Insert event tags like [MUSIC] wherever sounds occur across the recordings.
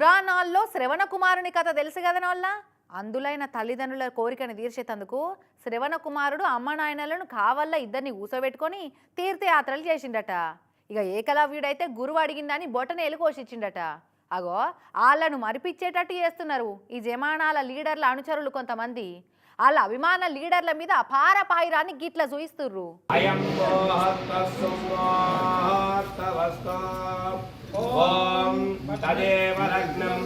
పురాణాల్లో శ్రవణ కుమారుని కథ తెలుసు కదా వాళ్ళ అందులైన తల్లిదండ్రుల కోరికను తీర్చేటందుకు శ్రవణ కుమారుడు అమ్మ నాయనలను కావల్ల ఇద్దరిని ఊసబెట్టుకొని తీర్థయాత్రలు చేసిండట. ఇక ఏకలవ్యుడైతే గురువు అడిగిందని బొటనేలు కోసిచ్చిండట అగో వాళ్ళను మరిపించేటట్టు చేస్తున్నారు ఈ జమానాల లీడర్ల అనుచరులు కొంతమంది. వాళ్ళ అభిమాన లీడర్ల మీద అపార పాయిరాన్ని గిట్ల చూయిస్తుర్రు అయం తదేవ లగ్నం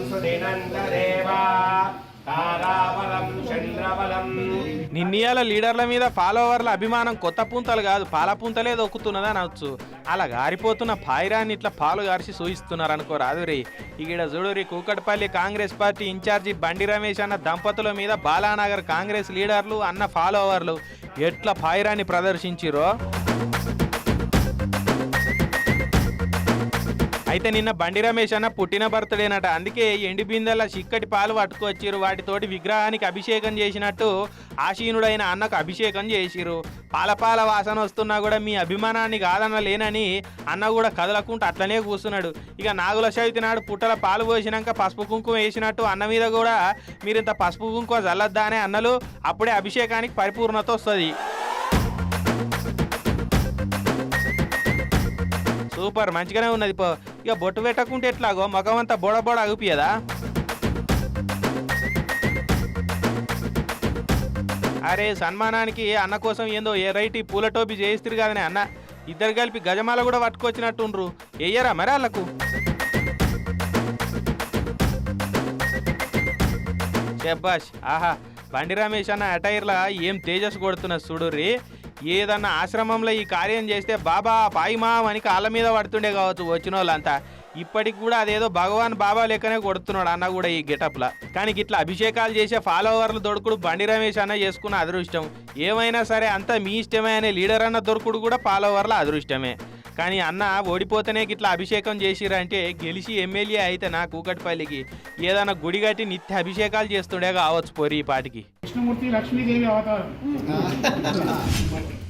లీడర్ల మీద ఫాలోవర్ల అభిమానం కొత్త పుంతలు కాదు పాల పుంతలే దొక్కుతున్నదా అనవచ్చు అలా గారిపోతున్న పాయిరాన్ని ఇట్లా పాలు గారిసి సూయిస్తున్నారు అనుకో రాదురి. ఈడ చూడురి కూకట్పల్లి కాంగ్రెస్ పార్టీ ఇన్ఛార్జి బండి రమేష్ అన్న దంపతుల మీద బాలానగర్ కాంగ్రెస్ లీడర్లు అన్న ఫాలోవర్లు ఎట్లా పాయిరాన్ని ప్రదర్శించిరో అయితే నిన్న బండి రమేష్ అన్న పుట్టిన బర్త్డేనట. అందుకే ఎండి బిందెల చిక్కటి పాలు పట్టుకొచ్చిరు వాటితోటి విగ్రహానికి అభిషేకం చేసినట్టు ఆశీనుడైన అన్నకు అభిషేకం చేసిరు పాలపాల వాసన వస్తున్నా కూడా మీ అభిమానాన్ని కాదన్న లేనని అన్న కూడా కదలకుండా అట్లనే కూర్చున్నాడు ఇక నాగుల చవితి నాడు పుట్టల పాలు పోసినాక పసుపు కుంకుమ వేసినట్టు అన్న మీద కూడా మీరు ఇంత పసుపు కుంకుమ చల్లొద్దా అనే అన్నలు అప్పుడే అభిషేకానికి పరిపూర్ణత వస్తుంది. సూపర్ మంచిగానే ఉన్నది పో. ఇక బొట్టు పెట్టకుంటే ఎట్లాగో మగం అంతా బొడ బొడ అగుపియదా అరే సన్మానానికి అన్న కోసం ఏందో ఏ రైటి పూల టోపీ చేయిస్తారు కదనే అన్న. ఇద్దరు కలిపి గజమాల కూడా పట్టుకొచ్చినట్టుండ్రు. వెయ్యరా మరి వాళ్ళకు శబ్బాష్ ఆహా. బండి రమేష్ అన్న అటైర్లా ఏం తేజస్ కొడుతున్న చూడుర్రి ఏదన్నా ఆశ్రమంలో ఈ కార్యం చేస్తే బాబా పాయిమా అని కాళ్ళ మీద పడుతుండే కావచ్చు వచ్చిన వాళ్ళంతా ఇప్పటికి కూడా అదేదో భగవాన్ బాబా లెక్కనే కొడుతున్నాడు అన్న కూడా ఈ గెటప్లా కానీ ఇట్లా అభిషేకాలు చేసే ఫాలోవర్లు దొడుకుడు బండి రమేష్ అన్న చేసుకున్న అదృష్టం. ఏమైనా సరే అంతా మీ ఇష్టమే అనే లీడర్ అన్న దొరుకుడు కూడా ఫాలోవర్ల అదృష్టమే. కానీ అన్న ఓడిపోతేనే ఇట్లా అభిషేకం చేసిరంటే గెలిచి ఎమ్మెల్యే అయితే నా కూకట్పల్లికి. ఏదైనా గుడి కట్టి నిత్య అభిషేకాలు చేస్తుండే కావచ్చు పోరి ఈ పాటికి. విష్ణుమూర్తి లక్ష్మీదేవి అవతారం. [LAUGHS] [LAUGHS]